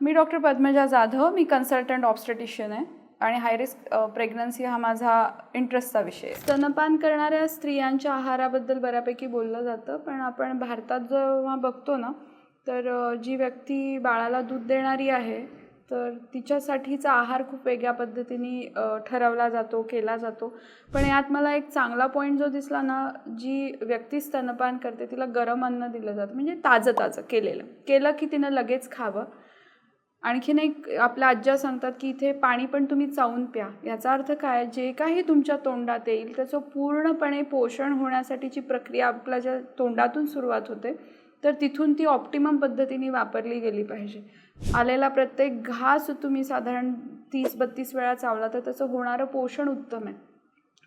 मी doctor Padmaja Jadhav मी consultant obstetrician आहे आणि हाय रिस्क प्रेग्नन्सी हा माझा इंटरेस्टचा विषय स्तनपान करणाऱ्या स्त्रियांच्या आहाराबद्दल बऱ्यापैकी बोललं जातं पण आपण भारतात जेव्हा बघतो ना तर जी व्यक्ती बाळाला दूध देणारी आहे तर तिच्यासाठीचा आहार खूप वेगळ्या पद्धतीने ठरवला जातो केला जातो. पण यात मला एक चांगला पॉईंट जो दिसला ना जी व्यक्ती स्तनपान करते तिला गरम अन्न दिलं जातं म्हणजे ताजं ताजं केलेलं. केलं की तिनं लगेच खावं. आणखीन एक आपल्या आज्जा सांगतात की इथे पाणी पण तुम्ही चावून प्या. याचा अर्थ काय? जे काही तुमच्या तोंडात येईल त्याचं पूर्णपणे पोषण होण्यासाठीची प्रक्रिया आपल्या ज्या तोंडातून सुरुवात होते तर तिथून ती ऑप्टिमम पद्धतीने वापरली गेली पाहिजे. आलेला प्रत्येक घास तुम्ही साधारण तीस बत्तीस वेळा चावला तर त्याचं होणारं पोषण उत्तम आहे.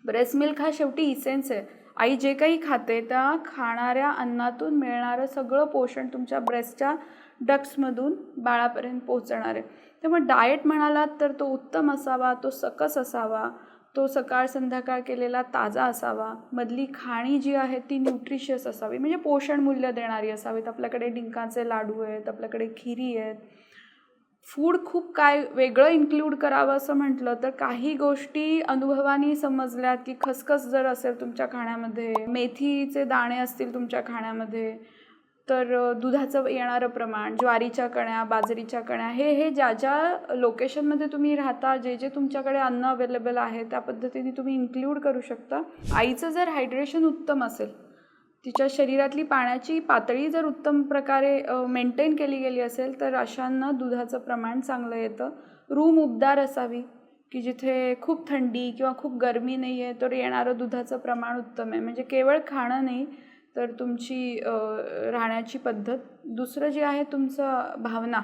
ब्रेस्ट मिल्क हा शेवटी इसेन्स आहे. आई जे काही खाते त्या खाणाऱ्या अन्नातून मिळणारं सगळं पोषण तुमच्या ब्रेस्टच्या डक्समधून बाळापर्यंत पोहोचणार आहे. त्यामुळे डाएट म्हणालात तर तो उत्तम असावा तो सकस असावा तो सकाळ संध्याकाळ केलेला ताजा असावा मधली खाणी जी आहे ती न्यूट्रिशियस असावी म्हणजे पोषण मूल्य देणारी असावीत. आपल्याकडे डिंकाचे लाडू आहेत आपल्याकडे खिरी आहेत फूड खूप काय वेगळं इन्क्लूड करावं असं म्हटलं तर काही गोष्टी अनुभवानी समजल्यात की खसखस जर असेल तुमच्या खाण्यामध्ये मेथीचे दाणे असतील तुमच्या खाण्यामध्ये तर दुधाचं येणारं प्रमाण ज्वारीच्या कण्या बाजरीच्या कण्या हे हे ज्या ज्या लोकेशनमध्ये तुम्ही राहता जे जे तुमच्याकडे अन्न अवेलेबल आहे त्या पद्धतीने तुम्ही इन्क्लूड करू शकता. आईचं जर हायड्रेशन उत्तम असेल तिच्या शरीरातली पाण्याची पातळी जर उत्तम प्रकारे मेंटेन केली गेली असेल तर अशांना दुधाचं प्रमाण चांगलं येतं. रूम उबदार असावी की जिथे खूप थंडी किंवा खूप गरमी नाही आहे तर येणारं दुधाचं प्रमाण उत्तम आहे. म्हणजे केवळ खाणं नाही तर तुमची राहण्याची पद्धत. दुसरं जे आहे तुमचं भावना.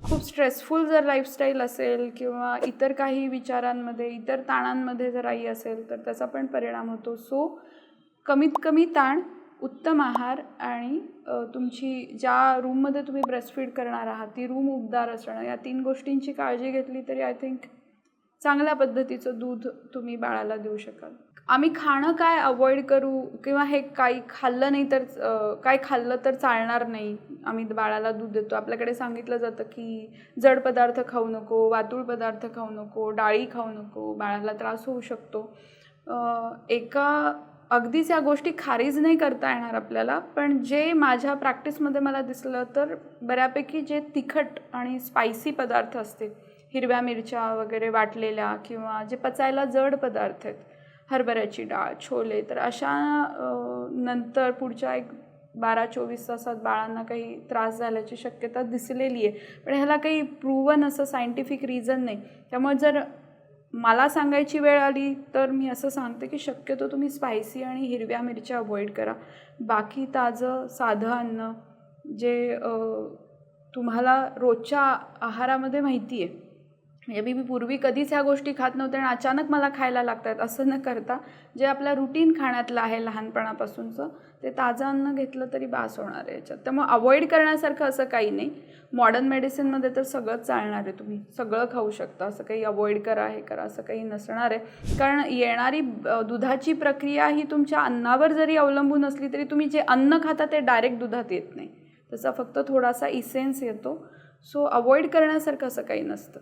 खूप स्ट्रेसफुल जर लाईफस्टाईल असेल किंवा इतर काही विचारांमध्ये इतर ताणांमध्ये जर आई असेल तर त्याचा पण परिणाम होतो. सो कमीत कमी ताण उत्तम आहार आणि तुमची ज्या रूममध्ये तुम्ही ब्रेस्टफीड करणार आहात ती रूम उबदार असणं या तीन गोष्टींची काळजी घेतली तरी आय थिंक चांगल्या पद्धतीचं दूध तुम्ही बाळाला देऊ शकाल. आम्ही खाणं काय अवॉइड करू किंवा हे काही खाल्लं नाही तर काय खाल्लं तर चालणार नाही. आम्ही बाळाला दूध देतो. आपल्याकडे सांगितलं जातं की जड पदार्थ खाऊ नको वातूळ पदार्थ खाऊ नको डाळी खाऊ नको बाळाला त्रास होऊ शकतो. एका अगदीच या गोष्टी खारीज नाही करता येणार आपल्याला पण जे माझ्या प्रॅक्टिसमध्ये मला दिसलं तर बऱ्यापैकी जे तिखट आणि स्पायसी पदार्थ असतील हिरव्या मिरच्या वगैरे वाटलेल्या किंवा जे पचायला जड पदार्थ आहेत हरभऱ्याची डाळ छोले तर अशा नंतर पुढच्या एक बारा चोवीस तासात बाळांना काही त्रास झाल्याची शक्यता दिसलेली आहे. पण ह्याला काही प्रूवन असं सायंटिफिक रिझन नाही. त्यामुळे जर मला सांगायची वेळ आली तर मी असं सांगते की शक्यतो तुम्ही स्पायसी आणि हिरव्या मिरच्या अवॉइड करा. बाकी ताजं साधं अन्न जे तुम्हाला रोजच्या आहारामध्ये माहिती आहे म्हणजे मी मी पूर्वी कधीच ह्या गोष्टी खात नव्हते आणि अचानक मला खायला लागतात असं न करता जे आपल्या रुटीन खाण्यातलं आहे लहानपणापासूनचं ते ताजं अन्न घेतलं तरी बास होणार आहे याच्यात. त्यामुळे अवॉइड करण्यासारखं असं काही नाही. मॉडर्न मेडिसिनमध्ये तर सगळंच चालणार आहे तुम्ही. सगळं खाऊ शकता. असं काही अवॉइड करा हे करा असं काही नसणार आहे. कारण येणारी दुधाची प्रक्रिया ही तुमच्या अन्नावर जरी अवलंबून असली तरी तुम्ही जे अन्न खाता ते डायरेक्ट दुधात येत नाही. त्याचा फक्त थोडासा इसेन्स येतो. सो अवॉइड करण्यासारखं असं काही नसतं.